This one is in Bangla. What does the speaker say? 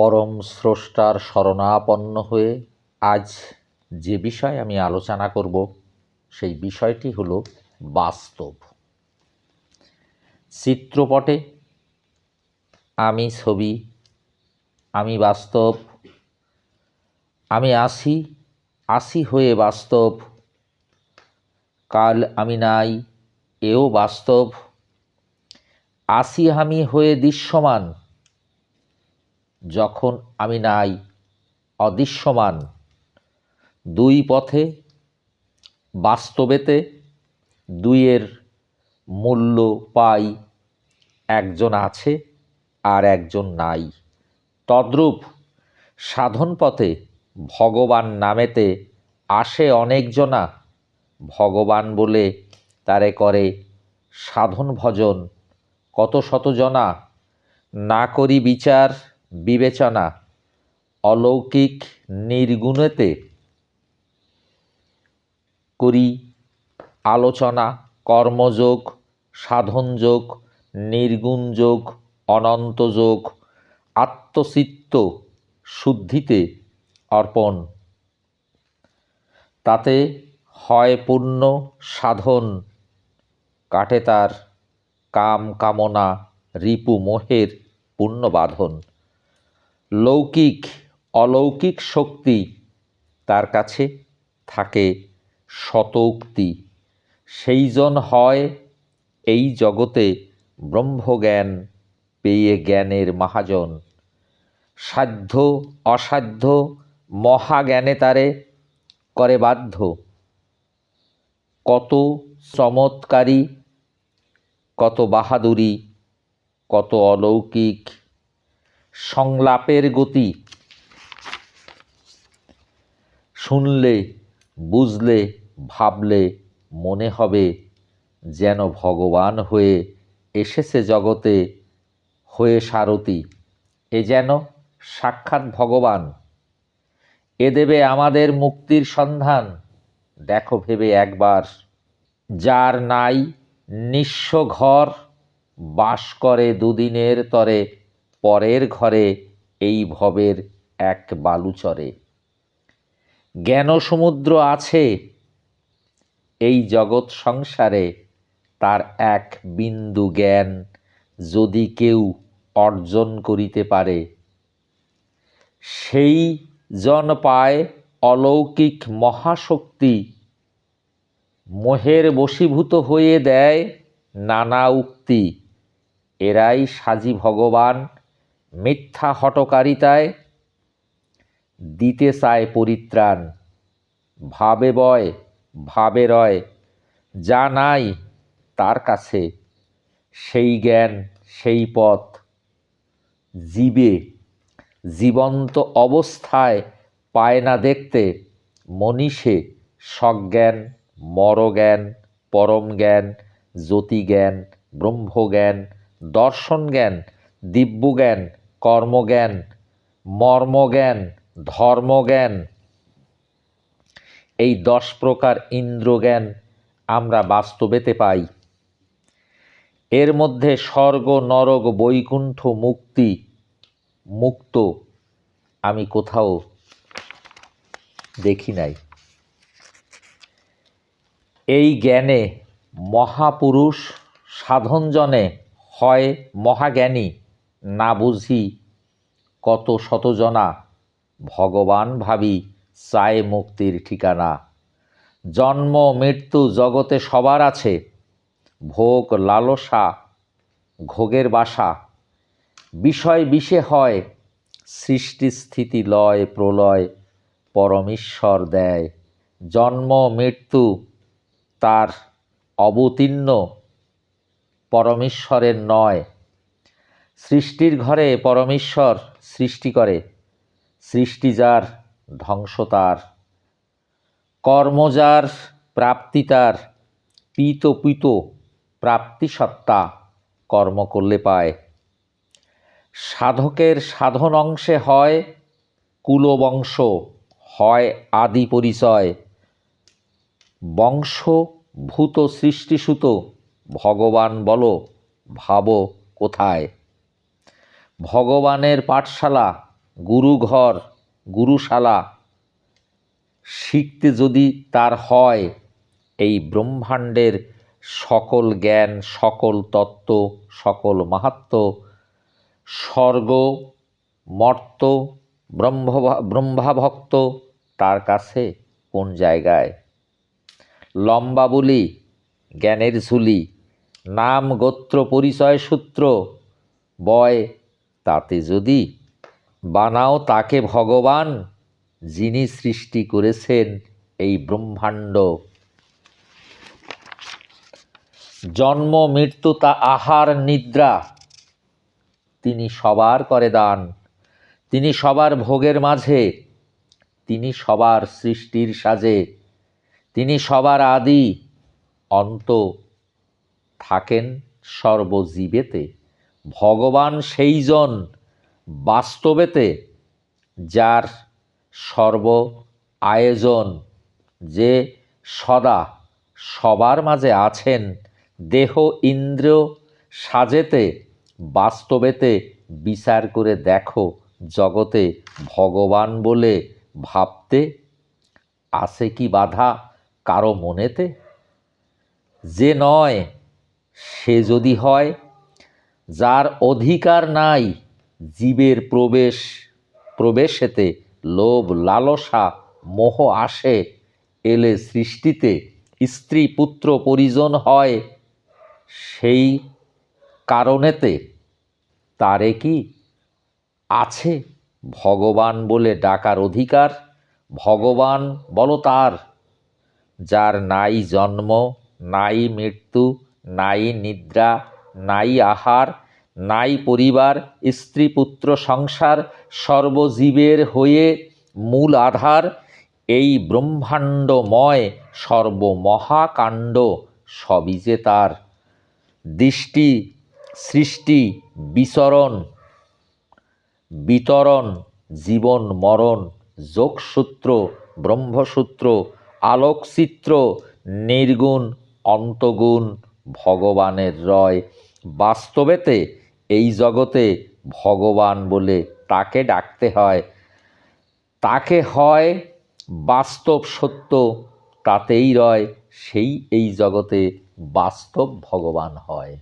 পরম স্রষ্টার শরণাপন্ন হয়ে আজ যে বিষয় আমি আলোচনা করব, সেই বিষয়টি হলো বাস্তব। চিত্রপটে আমি ছবি, আমি বাস্তব, আমি আসি আসি হয়ে বাস্তব, কাল আমি নাই, এও বাস্তব, আসি আমি হয়ে দৃশ্যমান যখন আমি নাই, অদৃশ্যমান, দুই পথে, বাস্তবেতে দুইয়ের মূল্য পাই, একজন আছে আর একজন নাই। তদ্রূপ সাধন পথে ভগবান নামেতে আসে অনেকজনা, ভগবান বলে তারে করে সাধন ভজন কত শতজনা না করি বিচার বিবেচনা অলৌকিক নির্গুণেতে করি আলোচনা, কর্মযোগ, সাধনযোগ, নির্গুণযোগ, অনন্তযোগ আত্মচিত্ত শুদ্ধিতে অর্পণ। তাতে হয় পূর্ণ সাধন, কাটে তার কাম কামনা, রিপু মোহের পূর্ণ বাঁধন লৌকিক, অলৌকিক শক্তি তার কাছে থাকে শতৌক্তি। সেইজন হয় এই জগতে ব্রহ্মজ্ঞান পেয়ে জ্ঞানের মহাজন। সাধ্য, অসাধ্য, মহাজ্ঞানে তারে করে বাধ্য। কত চমৎকারী, কত বাহাদুরি, কত অলৌকিক সংলাপের গতি। শুনলে, বুঝলে, ভাবলে মনে হবে যেন ভগবান হয়ে এসেছে জগতে, হয়ে সারথি, এ যেন সাক্ষাৎ ভগবান। এ দেবে আমাদের মুক্তির সন্ধান, দেখো ভেবে একবার। যার নাই নিঃস্ব ঘর, বাস করে দুদিনের তরে। পরের ঘরে এই ভবের এক বালুচরে জ্ঞান সমুদ্র আছে এই জগৎ সংসারে, তার এক বিন্দু জ্ঞান যদি কেউ অর্জন করিতে পারে। সেই জন পায় অলৌকিক মহাশক্তি, মোহের বশীভূত হয়ে দেয় নানা উক্তি। এরাই সাজি ভগবান মিথ্যা হটকারিতায় দিতে চায় পরিত্রাণ। ভাবে বয়, ভাবে রয়, যা নাই তার কাছে, সেই জ্ঞান, সেই পথ। জীবে জীবন্ত অবস্থায় পায় না দেখতে, মনীষে সজ্ঞান, মরজ্ঞান, পরম জ্ঞান, জ্যোতিজ্ঞান, ব্রহ্মজ্ঞান দর্শন জ্ঞান দিব্যজ্ঞান কর্মজ্ঞান, মর্মজ্ঞান, ধর্মজ্ঞান। এই দশ প্রকার ইন্দ্রজ্ঞান আমরা বাস্তবেতে পাই। এর মধ্যে স্বর্গ, নরক, বৈকুণ্ঠ, মুক্তি, মুক্ত আমি কোথাও দেখি নাই। এই জ্ঞানে মহাপুরুষ সাধনজনে হয় মহাজ্ঞানী। না বুঝি কত শতজনা ভগবান ভাবি চায় মুক্তির ঠিকানা। জন্ম, মৃত্যু জগতে সবার আছে। ভোগ, লালসা ঘোগের বাসা। বিষয় বিষে হয়, সৃষ্টি স্থিতি লয়, প্রলয় পরমেশ্বর দেয়। জন্ম, মৃত্যু তার অবতীর্ণ, পরমেশ্বরের নয়। সৃষ্টির ঘরে পরমেশ্বর সৃষ্টি করে, সৃষ্টি যার, ধ্বংস তার। কর্ম যার, প্রাপ্তি তার, পিত পিত প্রাপ্তিসত্তা কর্ম করলে পায়। সাধকের সাধন অংশে হয়, কুলবংশ, হয় আদি পরিচয়। বংশভূত সৃষ্টিসুত, ভগবান বলো, ভাবো কোথায়? ভগবানের পাঠশালা, গুরুঘর, গুরুশালা। শিখতে যদি তার হয়, এই ব্রহ্মাণ্ডের সকল জ্ঞান, সকল তত্ত্ব, সকল মাহাত্ম, স্বর্গ মর্ত ব্রহ্ম ব্রহ্মাভক্ত তার কাছে কোন জায়গায়? লম্বা বলি, জ্ঞানের ঝুলি, নাম গোত্র পরিচয় সূত্র, বয় তাতে যদি বানাও তাকে ভগবান, যিনি সৃষ্টি করেছেন এই ব্রহ্মাণ্ড। জন্ম, মৃত্যু, তা আহার, নিদ্রা, তিনি সবার করে দান। তিনি সবার ভোগের মাঝে, তিনি সবার সৃষ্টির সাজে, তিনি সবার আদি অন্ত থাকেন সর্বজীবেতে। ভগবান সেইজন বাস্তবেতে যার সর্ব আয়োজন যে সদা সবার মাঝে আছেন, দেহ ইন্দ্র সাজেতে, বাস্তবেতে বিচার করে দেখো জগতে ভগবান বলে ভাবতে, আছে কি বাধা কারও মনেতে? যে নয়, সে যদি হয় যার অধিকার নাই জীবের প্রবেশ, প্রবেশেতে লোভ, লালসা, মোহ আসে, এলে সৃষ্টিতে স্ত্রী পুত্র পরিজন হয়। সেই কারণেতে তারে কি আছে ভগবান বলে ডাকার অধিকার? ভগবান বলো তার, যার নাই জন্ম, নাই মৃত্যু, নাই নিদ্রা নাই আহার, নাই পরিবার, স্ত্রী পুত্র সংসার, সর্বজীবের হয়ে মূল আধার, এই ব্রহ্মাণ্ডময়, সর্বমহাকাণ্ড সবই যে তার। দৃষ্টি, সৃষ্টি, বিচরণ, বিতরণ, জীবন, মরণ, যোগসূত্র, ব্রহ্মসূত্র, আলোকচিত্র, নির্গুণ, অন্তগুণ ভগবানের রয়। বাস্তবেতে এই জগতে ভগবান বলে তাকে ডাকতে হয়। তাকে হয় বাস্তব সত্য, তাতেই রয়। সেই এই জগতে বাস্তব ভগবান হয়।